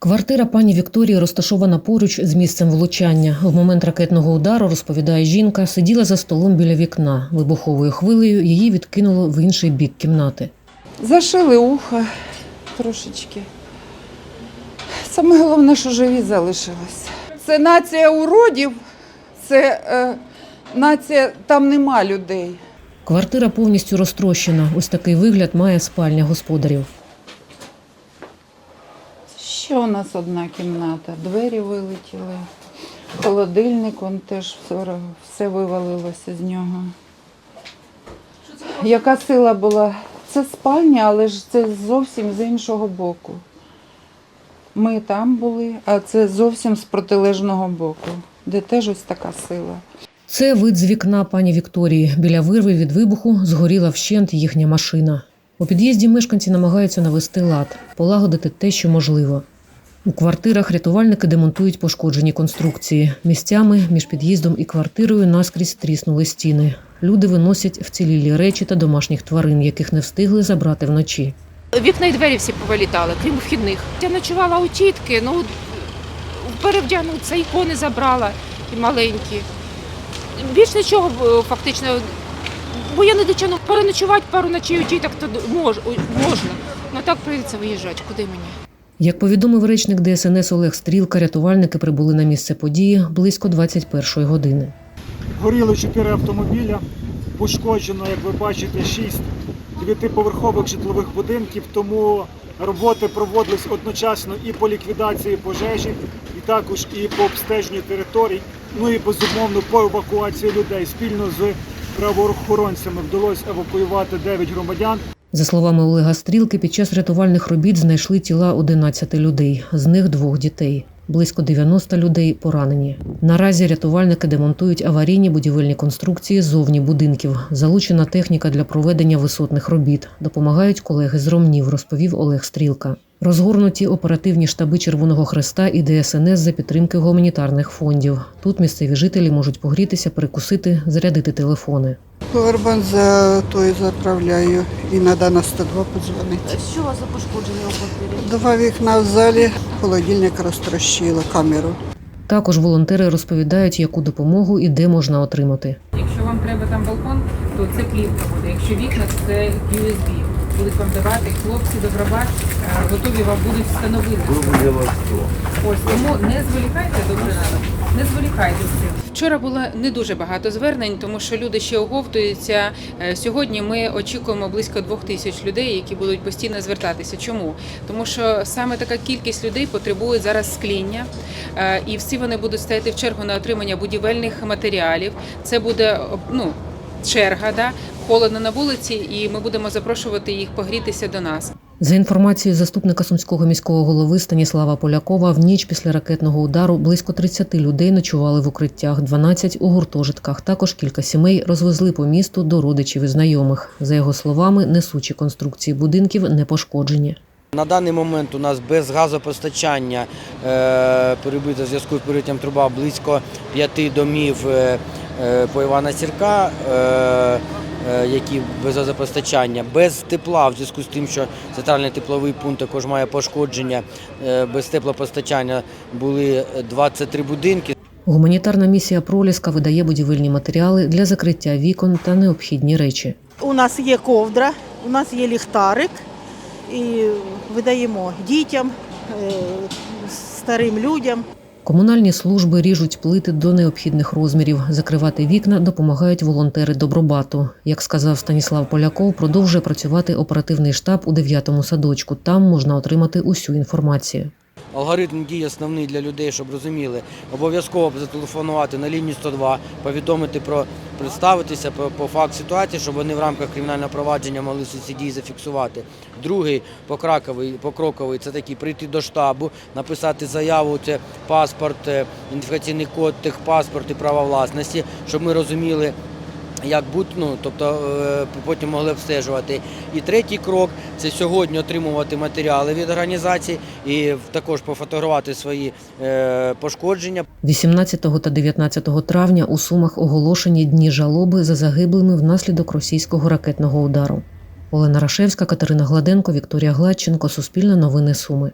Квартира пані Вікторії розташована поруч з місцем влучання. В момент ракетного удару, розповідає жінка, сиділа за столом біля вікна. Вибуховою хвилею її відкинуло в інший бік кімнати. Зашили ухо трошечки. Саме головне, що живі залишилися. Це нація уродів, це е, нація, там нема людей. Квартира повністю розтрощена. Ось такий вигляд має спальня господарів. Ще у нас одна кімната, двері вилетіли, холодильник, он теж все вивалилося з нього. Яка сила була? Це спальня, але ж це зовсім з іншого боку. Ми там були, а це зовсім з протилежного боку, де теж ось така сила. Це вид з вікна пані Вікторії. Біля вирви від вибуху згоріла вщент їхня машина. У під'їзді мешканці намагаються навести лад, полагодити те, що можливо. У квартирах рятувальники демонтують пошкоджені конструкції. Місцями між під'їздом і квартирою наскрізь тріснули стіни. Люди виносять вцілілі речі та домашніх тварин, яких не встигли забрати вночі. Вікна і двері всі повилітали, крім вхідних. Я ночувала у тітки, ну перевдягнутися, ікони забрала і маленькі. Більш нічого е, фактично. Бо я не дочину переночувати пару ночей у тіток, то мож, можна. Ну так прийдеться виїжджати. Куди мені? Як повідомив речник ДСНС Олег Стрілка, рятувальники прибули на місце події близько 21-ї години. Горіли чотири автомобіля, пошкоджено, як ви бачите, шість дев'ятиповерхових житлових будинків. Тому роботи проводились одночасно і по ліквідації пожежі, і також і по обстеженню територій. Ну і безумовно по евакуації людей. Спільно з правоохоронцями вдалося евакуювати 9 громадян. За словами Олега Стрілки, під час рятувальних робіт знайшли тіла 11 людей, з них двох дітей. Близько 90 людей поранені. Наразі рятувальники демонтують аварійні будівельні конструкції ззовні будинків. Залучена техніка для проведення висотних робіт. Допомагають колеги з Ромнів, розповів Олег Стрілка. Розгорнуті оперативні штаби Червоного Хреста і ДСНС за підтримки гуманітарних фондів. Тут місцеві жителі можуть погрітися, перекусити, зарядити телефони. Повербан за той заправляю. Іноді на 102 подзвонити. Що у вас за пошкодження у квартирі? Два вікна в залі, холодильник розтрощило, камеру. Також волонтери розповідають, яку допомогу і де можна отримати. Якщо вам треба там балкон, то це плівка буде. Якщо вікна, то це USB. Будуть вам давати хлопці добробат, е, готові вам будуть встановити. Ось тому не зволікайте добре. Не зволікайте з цим. Вчора було не дуже багато звернень, тому що люди ще оговтуються. Е, Сьогодні ми очікуємо близько двох тисяч людей, які будуть постійно звертатися. Чому? Тому що саме така кількість людей потребує зараз скління, е, і всі вони будуть стояти в чергу на отримання будівельних матеріалів. Це буде ну. Черга, да холодно на вулиці, і ми будемо запрошувати їх погрітися до нас. За інформацією заступника сумського міського голови Станіслава Полякова, в ніч після ракетного удару близько 30 людей ночували в укриттях, 12 у гуртожитках. Також кілька сімей розвезли по місту до родичів і знайомих. За його словами, несучі конструкції будинків не пошкоджені. На даний момент у нас без газопостачання е, перебито зв'язку з перебиттям труба близько п'яти домів е, е, по Івана Сірка, які без газопостачання, без тепла в зв'язку з тим, що центральний тепловий пункт також має пошкодження, е, без теплопостачання були 23 будинки. Гуманітарна місія Проліска видає будівельні матеріали для закриття вікон та необхідні речі. У нас є ковдра, у нас є ліхтарик і видаємо дітям, е, старим людям. Комунальні служби ріжуть плити до необхідних розмірів. Закривати вікна допомагають волонтери Добробату. Як сказав Станіслав Поляков, продовжує працювати оперативний штаб у 9-му садочку. Там можна отримати усю інформацію. Алгоритм дій основний для людей, щоб розуміли. Обов'язково зателефонувати на лінію 102, повідомити про представитися по, по факт ситуації, щоб вони в рамках кримінального провадження могли ці дії зафіксувати. Другий покроковий, покроковий це такий прийти до штабу, написати заяву, це паспорт, е, ідентифікаційний код, техпаспорт і права власності, щоб ми розуміли. Як бути, ну тобто е, потім могли обстежувати. І третій крок це сьогодні отримувати матеріали від організації і також пофотографувати свої е, пошкодження. 18 та 19 травня у Сумах оголошені дні жалоби за загиблими внаслідок російського ракетного удару. Олена Рашевська, Катерина Гладенко, Вікторія Гладченко, Суспільне новини Суми.